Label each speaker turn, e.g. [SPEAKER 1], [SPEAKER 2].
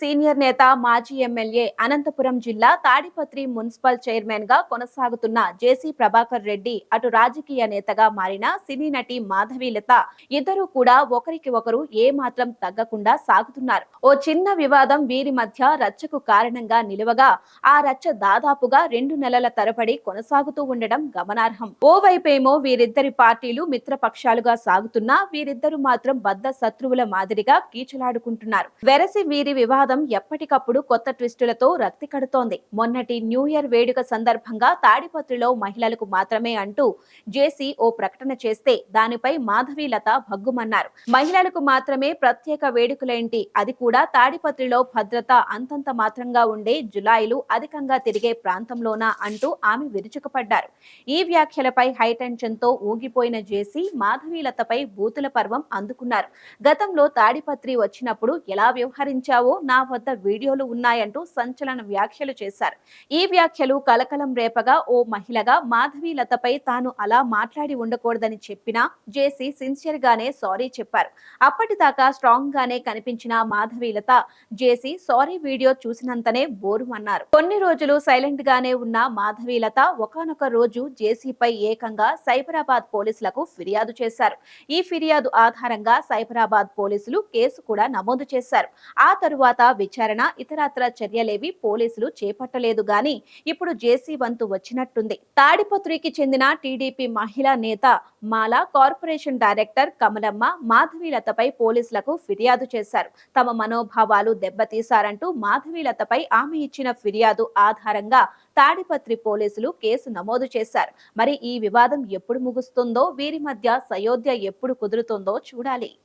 [SPEAKER 1] Senior నేత మాజీ MLA Anantapuram జిల్లా తాడిపత్రి మున్సిపల్ చైర్మన్గా కొనసాగుతున్న జేసీ ప్రభాకర్ రెడ్డి అటు రాజకీయ నేతగా మారిన సినీ నటి మాధవీలత ఇద్దరు కూడా ఒకరికి ఒకరు ఏ మాత్రం తగ్గకుండా సాగుతున్నారు. ఓ చిన్న వివాదం వీరి మధ్య రచ్చకు కారణంగా నిలువగా ఆ రచ్చ దాదాపుగా రెండు నెలల తరబడి కొనసాగుతూ ఉండడం గమనార్హం. ఓవైపేమో వీరిద్దరి పార్టీలు మిత్రపక్షాలుగా సాగుతున్నా వీరిద్దరు మాత్రం బద్ద శత్రువుల మాదిరిగా కీచలాడుకుంటున్నారు. వెరసి వీరి వివాదం ఎప్పటికప్పుడు కొత్త ట్విస్టులతో రక్తి కడుతోంది. మొన్నటి న్యూ ఇయర్ వేడుక సందర్భంగా తాడిపత్రిలో మహిళలకు మాత్రమే అంటూ జేసీ ఓ ప్రకటన చేస్తే దానిపై మాధవీలత భగ్గుమన్నారు. మహిళలకు మాత్రమే ప్రత్యేక వేడుకలేంటి? అది కూడా తాడిపత్రిలో భద్రత అంతంత మాత్రంగా ఉండే జులాయిలు అధికంగా తిరిగే ప్రాంతంలోనా అంటూ ఆమె విరుచుకుపడ్డారు. ఈ వ్యాఖ్యలపై హైటెన్షన్తో ఊగిపోయిన జేసీ మాధవీలతపై బూతుల పర్వం అందుకున్నారు. గతంలో తాడిపత్రి వచ్చినప్పుడు ఎలా వ్యవహరించారు? వ్యవహరించావో నా వద్ద వీడియోలు ఉన్నాయంటూ సంచలన వ్యాఖ్యలు చేశారు. ఈ వ్యాఖ్యలు కలకలం రేపగా ఓ మహిళగా మాధవీలతపై తాను అలా మాట్లాడి ఉండకూడదని చెప్పినా జేసీ సిన్సియర్ గానే సారీ చెప్పారు. అప్పటిదాకా స్ట్రాంగ్ గానే కనిపించిన మాధవీలత జేసీ సారీ వీడియో చూసినంతనే బోరు అన్నారు కొన్ని రోజులు సైలెంట్ గానే ఉన్న మాధవీలత ఒకనొక రోజు జేసీపై ఏకంగా సైబరాబాద్ పోలీసులకు ఫిర్యాదు చేశారు. ఈ ఫిర్యాదు ఆధారంగా సైబరాబాద్ పోలీసులు కేసు కూడా నమోదు చేశారు. ఆ తరువాత విచారణ ఇతరత్ర చర్యలేవి పోలీసులు చేపట్టలేదు గాని ఇప్పుడు జేసీ వంతు వచ్చినట్టుంది. తాడిపత్రికి చెందిన టీడీపీ మహిళా నేత మాలా కార్పొరేషన్ డైరెక్టర్ కమలమ్మ మాధవీలతపై పోలీసులకు ఫిర్యాదు చేశారు. తమ మనోభావాలు దెబ్బతీశారంటూ మాధవీలతపై ఆమె ఇచ్చిన ఫిర్యాదు ఆధారంగా తాడిపత్రి పోలీసులు కేసు నమోదు చేశారు. మరి ఈ వివాదం ఎప్పుడు ముగుస్తుందో వీరి మధ్య సయోధ్య ఎప్పుడు కుదురుతుందో చూడాలి.